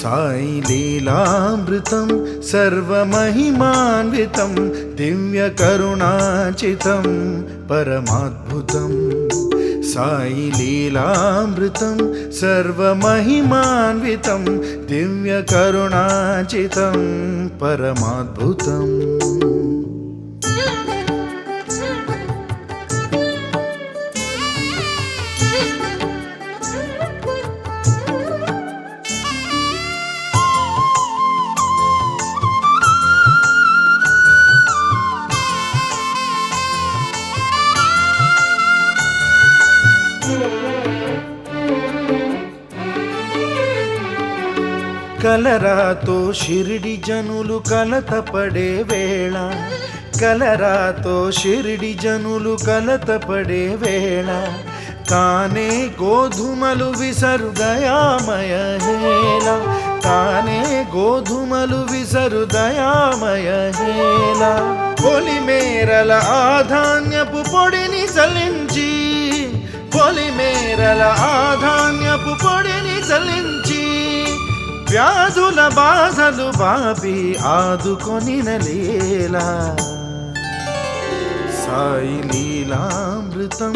సాయి రామా సాయి సాయి లీలామృతం సర్వమహిమాన్వితం దివ్య కరుణాచితం పరమాద్భుతం కలరాతో షిరిడి జనులు కలత పడే వేళ. కలరాతో షిరిడి జనులు కలత పడే వేళ. కానే గోధుమలు విసరుదయామయ హేళ. కానే గోధుమలు విసరుదయామయ హేళ. పొలిమేరల ఆధాన్యపు పొడిని సలించి పొలిమేరల ఆధాన్యపు పొడిని చలించి వ్యాధుల బాధలు బాపి ఆదుకొనిన లీలా సాయి లీలామృతం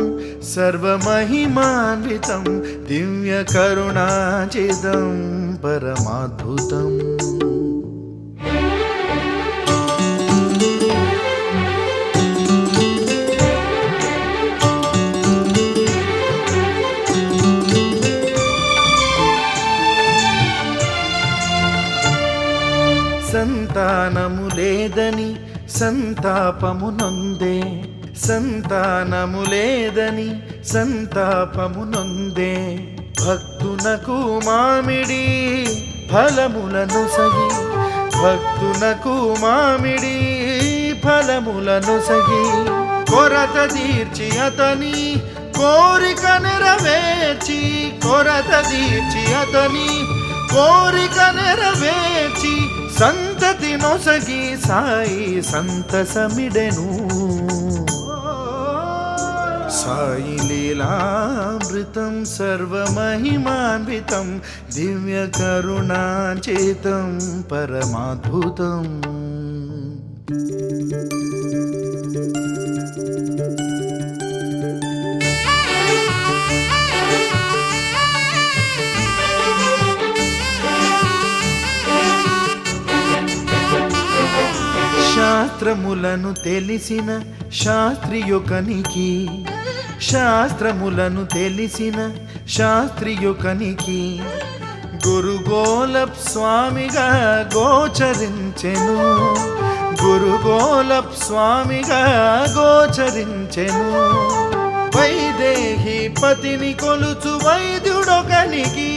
సర్వమహిమాన్వితం దివ్య కరుణాచిదం పరమాద్భుతం. సంతానము లేదని సంతాపము నొందే. సంతానము లేదని సంతాపము నొందే. భక్తునకు మామిడి ఫలములను సగి. భక్తునకు మామిడి ఫలములను సగి. కొరత తీర్చి అతని కోరిక నెరవేర్చి. కొరత తీర్చి అతని కోరిక నెరవేర్చి. సంతతి నొసగి సాయి సంతసమిడెను. సాయి లీలామృతం సర్వమహిమాన్వితం దివ్య కరుణాచేతం పరమాద్భుతం. శాస్త్రములను తెలిసిన శాస్త్రియుకనికి. శాస్త్రములను తెలిసిన శాస్త్రియుకనికి. గురుగోలప్ స్వామిగా గోచరించెను. గురుగోలప్ స్వామిగా గోచరించెను. వైదేహి పతిని కొలుచు వైద్యుడొకనికి.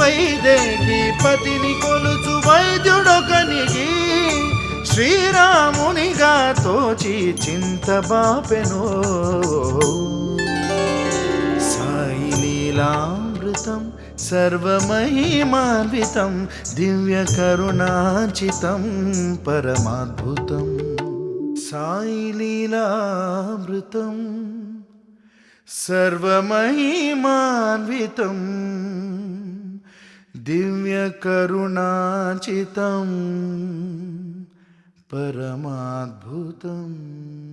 వైదేహి పతిని కొలుచు శ్రీరామునిగా తోచి చింత చింతబాపెను సాయి లీలామృతం సర్వమహిమాన్వితం దివ్య కరుణాచితం పరమాద్భుతం. సాయి లీలామృతం సర్వమహిమాన్వితం దివ్య కరుణాచితం పరమాద్భుతం